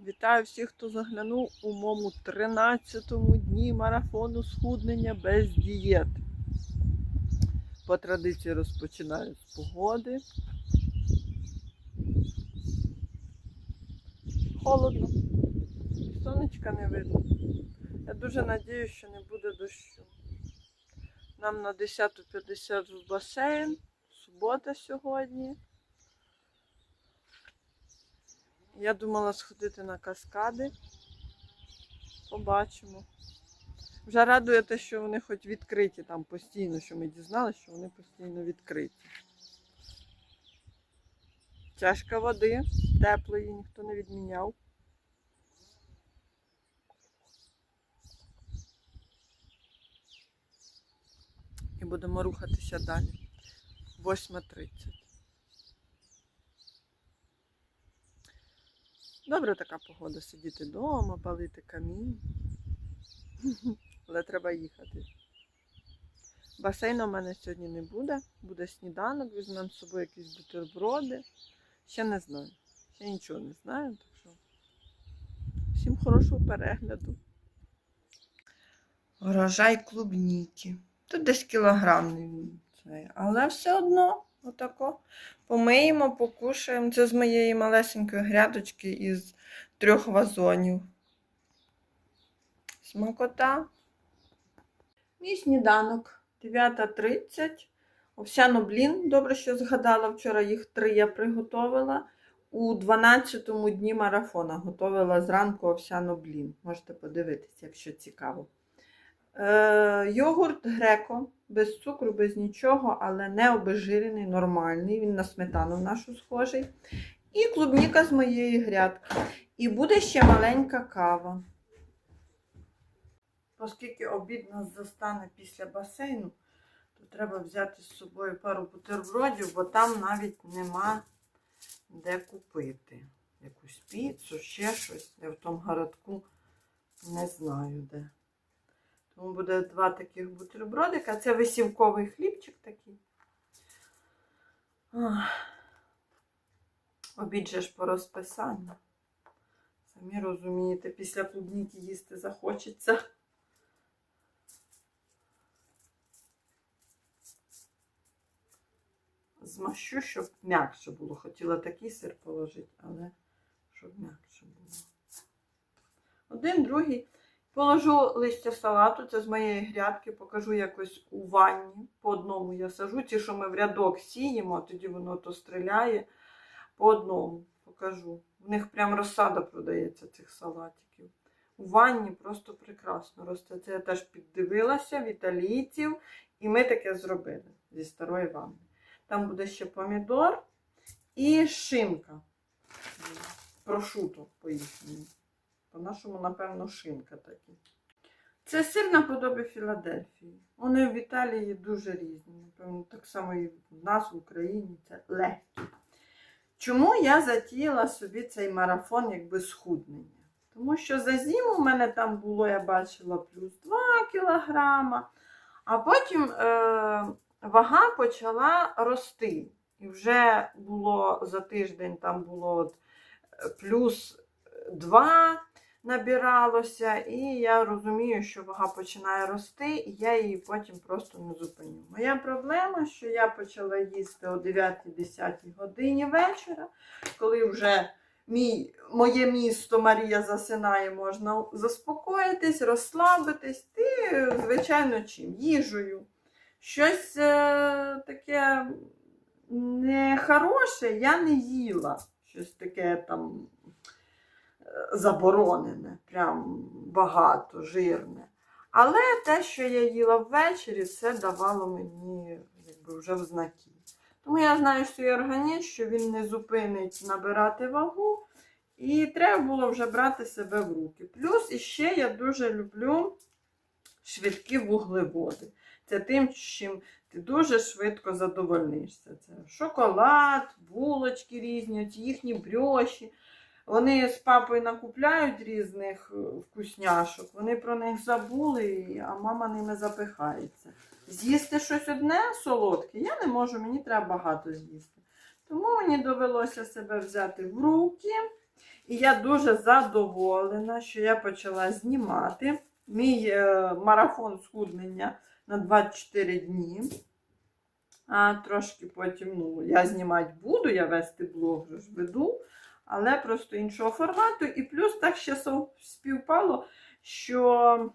Вітаю всіх, хто заглянув у моєму 13-му дні марафону схуднення без дієт. По традиції розпочинаю з погоди. Холодно. Сонечка не видно. Я дуже надію, що не буде дощу. Нам на 10.50 в басейн. Субота сьогодні. Я думала сходити на каскади. Побачимо. Вже радує те, що вони хоч відкриті там постійно, що ми дізналися, що вони постійно відкриті. Чашка води теплої, ніхто не відміняв. І будемо рухатися далі. 8.30. Добре така погода сидіти вдома, палити камін. Але треба їхати. Басейну в мене сьогодні не буде. Буде сніданок, візьмемо з собою якісь бутерброди. Ще не знаю. Ще нічого не знаю. Так що всім хорошого перегляду. Урожай клубніки. Тут десь кілограмний цей, але все одно отако. Помиємо, покушаємо. Це з моєї малесенької грядочки із трьох вазонів. Смакота. Мій сніданок 9.30. Овсяно блін. Добре, що згадала. Вчора їх три я приготувала. У 12-му дні марафона готувала зранку овсяно блін. Можете подивитися, якщо цікаво. Е, йогурт греко, без цукру, без нічого, але не обезжирений, нормальний. Він на сметану нашу схожий. І клубніка з моєї грядки. І буде ще маленька кава. Оскільки обід нас застане після басейну, то треба взяти з собою пару бутербродів, бо там навіть нема де купити. Якусь піцу, ще щось. Я в тому городку не знаю де. Тому буде два таких бутербродика. Це висівковий хлібчик такий. Обід же ж по розписанню. Самі розумієте, після клубніки їсти захочеться. Змащу, щоб м'якше було. Хотіла такий сир положити, але щоб м'якше було. Один, другий. Положу листя салату, це з моєї грядки, покажу якось у ванні. По одному я сажу. Ті, що ми в рядок сіємо, тоді воно то стріляє. По одному покажу. В них прям розсада продається цих салатиків. У ванні просто прекрасно росте. Це я теж піддивилася в італійців, і ми таке зробили зі старої ванни. Там буде ще помідор і шинка. Прошуто по їхньому. По-нашому, напевно, шинка такі. Це сир наподобі Філадельфії. Вони в Італії дуже різні. Напевно, так само і в нас в Україні це легкі. Чому я затіяла собі цей марафон якби схуднення? Тому що за зиму в мене там було, я бачила, плюс 2 кілограма, а потім е, вага почала рости. І вже було за тиждень там було от, е, плюс 2 набиралося, і я розумію, що вага починає рости, і я її потім просто не зупиню. Моя проблема, що я почала їсти о 9-10 годині вечора, коли вже мій, моє місто Марія засинає, можна заспокоїтись, розслабитись, ти, звичайно, чим? Їжею. Щось е, таке нехороше я не їла. Щось таке там заборонене, прям багато, жирне. Але те, що я їла ввечері, це давало мені якби, вже в знаки. Тому я знаю свій організм, що він не зупинить набирати вагу, і треба було вже брати себе в руки. Плюс іще я дуже люблю швидкі вуглеводи. Це тим, чим ти дуже швидко задовольнишся. Це шоколад, булочки різні, їхні брьоші. Вони з папою накупляють різних е, вкусняшок, вони про них забули, а мама ними запихається. З'їсти щось одне солодке я не можу, мені треба багато з'їсти. Тому мені довелося себе взяти в руки І я дуже задоволена, що я почала знімати мій е, марафон схуднення на 24 дні. А трошки потім, ну, я знімати буду, я вести блог вже ж веду, але просто іншого формату. І плюс так ще співпало, що.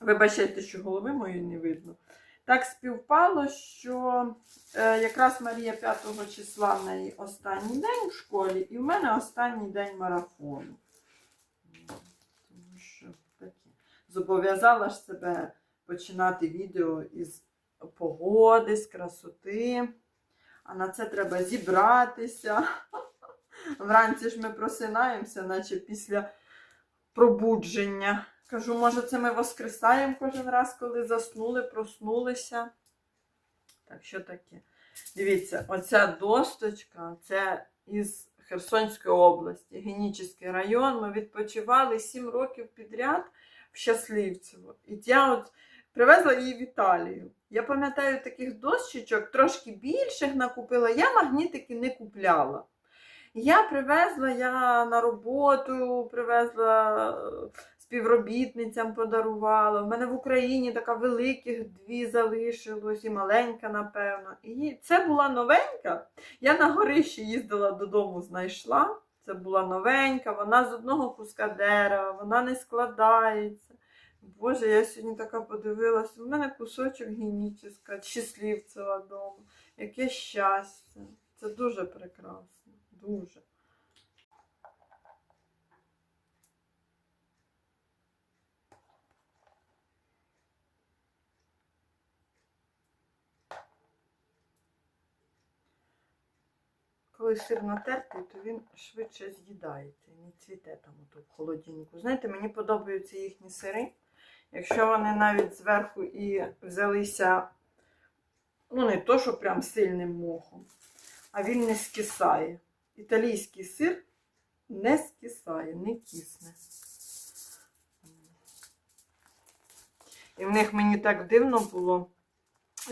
Вибачайте, що голови моєї не видно. Так співпало, що е, якраз Марія 5 числа в неї останній день у школі, і в мене останній день марафону. Тому що таке. Зобов'язала ж себе починати відео із погоди, з красоти. А на це треба зібратися. Вранці ж ми просинаємося, наче після пробудження. Кажу, може, це ми воскресаємо кожен раз, коли заснули, проснулися. Так, що таке? Дивіться, оця досточка це із Херсонської області, Генічний район. Ми відпочивали 7 років підряд в Щасливцево. І я от привезла її в Італію. Я пам'ятаю таких дощечок, трошки більших накупила. Я магнітики не купляла. Я привезла, я на роботу привезла е, співробітницям подарувала. В мене в Україні така великих дві залишилось, і маленька, напевно. І це була новенька. Я на горищі їздила додому, знайшла. Це була новенька, вона з одного куска дерева, вона не складається. Боже, я сьогодні така подивилася. У мене кусочок геніческа, щасливцева вдома. Яке щастя. Це дуже прекрасно. Дуже. Коли сир натертий, то він швидше з'їдається, не цвіте там ото в холодильнику. Знаєте, мені подобаються їхні сири. Якщо вони навіть зверху і взялися, ну не то, що прям сильним мохом, а він не скисає. Італійський сир не скисає, не кисне. І в них мені так дивно було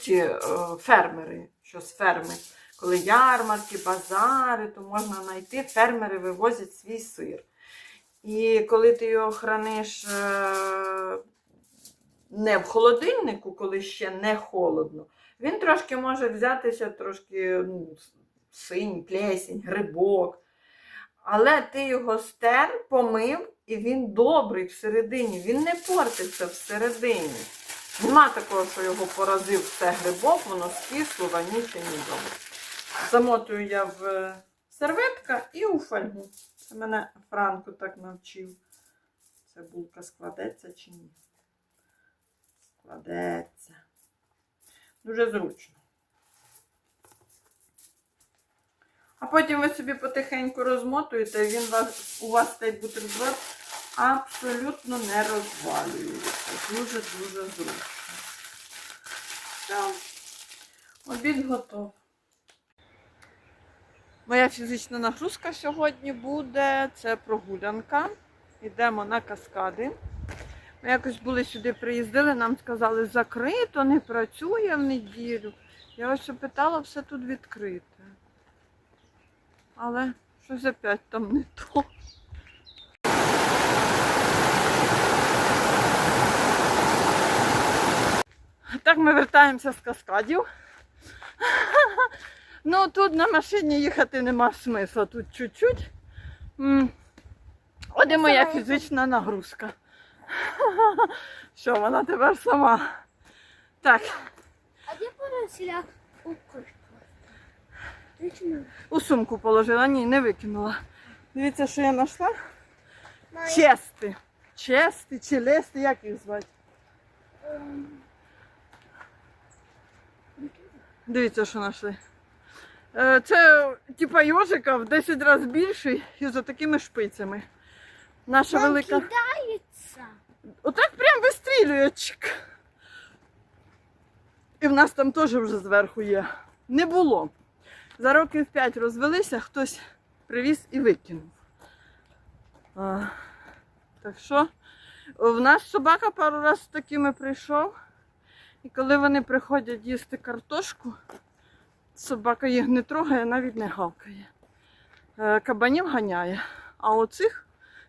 ці е, фермери, що з ферми. Коли ярмарки, базари, то можна знайти, фермери вивозять свій сир. І коли ти його храниш е, не в холодильнику, коли ще не холодно, він трошки може взятися, трошки ну, синь, плесінь, грибок. Але ти його стер, помив, і він добрий всередині. Він не портиться всередині. Нема такого, що його поразив все грибок, воно скисло, ваніше, ні добре. Замотую я в е, серветка і у фольгу. Це мене Франко так навчив. Це булка складеться чи ні? Складеться. Дуже зручно. А потім ви собі потихеньку розмотуєте, він вас, у вас цей бутерброд абсолютно не розвалюється. Дуже-дуже зручно. Все. Обід готов. Моя фізична нагрузка сьогодні буде це прогулянка. Йдемо на каскади. Ми якось були сюди, приїздили, нам сказали, закрито, не працює в неділю. Я ось питала, все тут відкрите. Але щось опять там не то. Так ми вертаємося з каскадів. Ну тут на машині їхати нема смисла. Тут чуть-чуть. От і моя фізична нагрузка. Що, вона тепер сама. Так, А де поросіля у? У сумку положила, ні, не викинула. Дивіться, що я знайшла. Чести. Чести чи лести, як їх звати? Дивіться, що знайшли. Е, Це типа йожика в 10 разів більший і за такими шпицями. Наша велика. кидається. Отак прям вистрілює. Чик. І в нас там теж вже зверху є. Не було. За років 5 розвелися, хтось привіз і викинув. А, так що, в нас собака пару разів з такими прийшов. І коли вони приходять їсти картошку, собака їх не трогає, навіть не гавкає. е, кабанів ганяє. А оцих,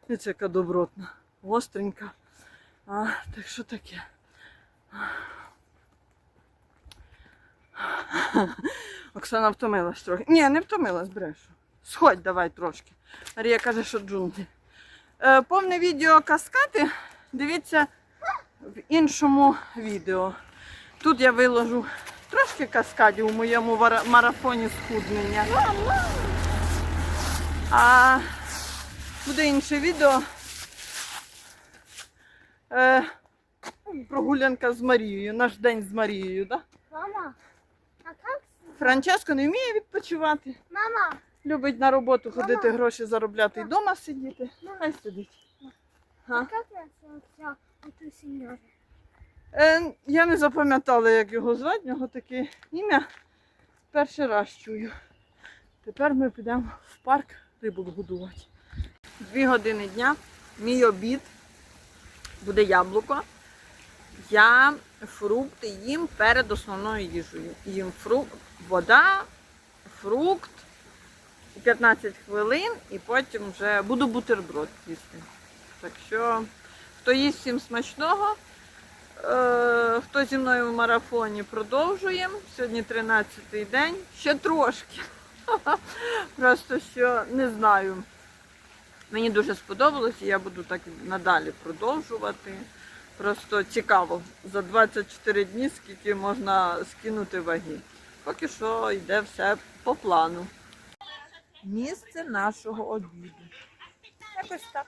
і це яка добротна, гостренька. А, так що таке? Оксана втомилась трохи. Ні, не втомилась, брешу. Сходь давай трошки. Марія каже, що джунглі. Е, повне відео каскати. Дивіться в іншому відео. Тут я виложу трошки каскадів у моєму марафоні схуднення. А буде інше відео. Е, прогулянка з Марією, наш день з Марією. Да? Мама? Франческо не вміє відпочивати. Мама, Любить на роботу ходити, Мама. гроші заробляти і вдома сидіти. Хай сидить. а как я смотрел? Е, я не запам'ятала, як його звати, в нього таке ім'я. Перший раз чую. Тепер ми підемо в парк рибу годувати. Дві години дня, мій обід буде яблуко. Я фрукти їм перед основною їжею. Їм фрукт, вода, фрукт, 15 хвилин і потім вже буду бутерброд їсти. Так що, хто їсть всім смачного. Е, хто зі мною в марафоні продовжуємо. Сьогодні 13-й день. Ще трошки. Просто що не знаю. Мені дуже сподобалось, і я буду так надалі продовжувати. Просто цікаво за 24 дні, скільки можна скинути ваги. Поки що йде все по плану. Місце нашого обіду. Якось так.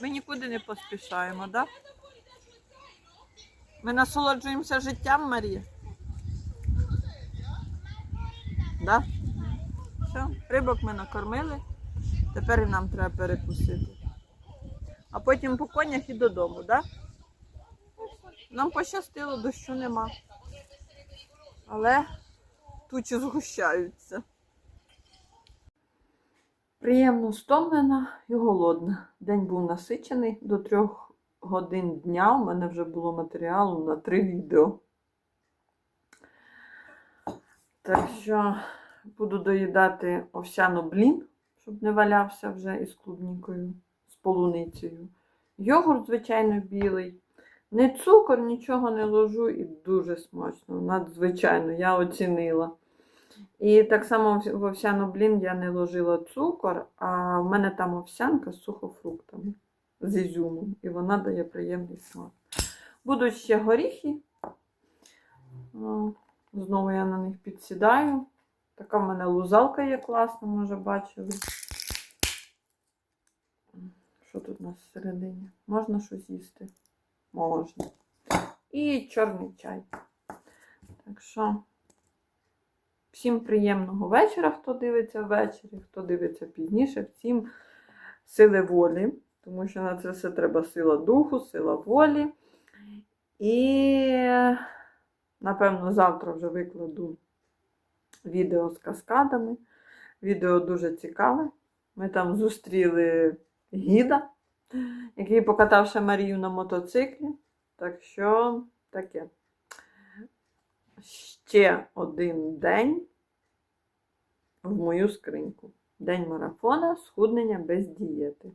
Ми нікуди не поспішаємо, так? Ми насолоджуємося життям, Марія. Да? Все, рибок ми накормили. Тепер і нам треба перекусити. А потім по конях і додому, так? Да? Нам пощастило, дощу нема. Але тучі згущаються. Приємно стомлена і голодна. День був насичений до трьох годин дня. У мене вже було матеріалу на три відео. Так що буду доїдати овсяно блін, щоб не валявся вже із клубнікою, полуницею. Йогурт, звичайно, білий. Не цукор, нічого не ложу і дуже смачно. Надзвичайно, я оцінила. І так само в- овсяну блін я не ложила цукор, а в мене там овсянка з сухофруктами, з ізюмом. І вона дає приємний смак. Будуть ще горіхи. Знову я на них підсідаю. Така в мене лузалка є класна, може бачили. Що тут у нас всередині? Можна щось їсти? Можна. І чорний чай. Так що. Всім приємного вечора, хто дивиться ввечері, хто дивиться пізніше. Всім сили волі, тому що на це все треба сила духу, сила волі. І, напевно, завтра вже викладу відео з каскадами. Відео дуже цікаве. Ми там зустріли гіда, який покатав ще Марію на мотоциклі. Так що таке ще один день в мою скриньку. День марафона, схуднення без дієти.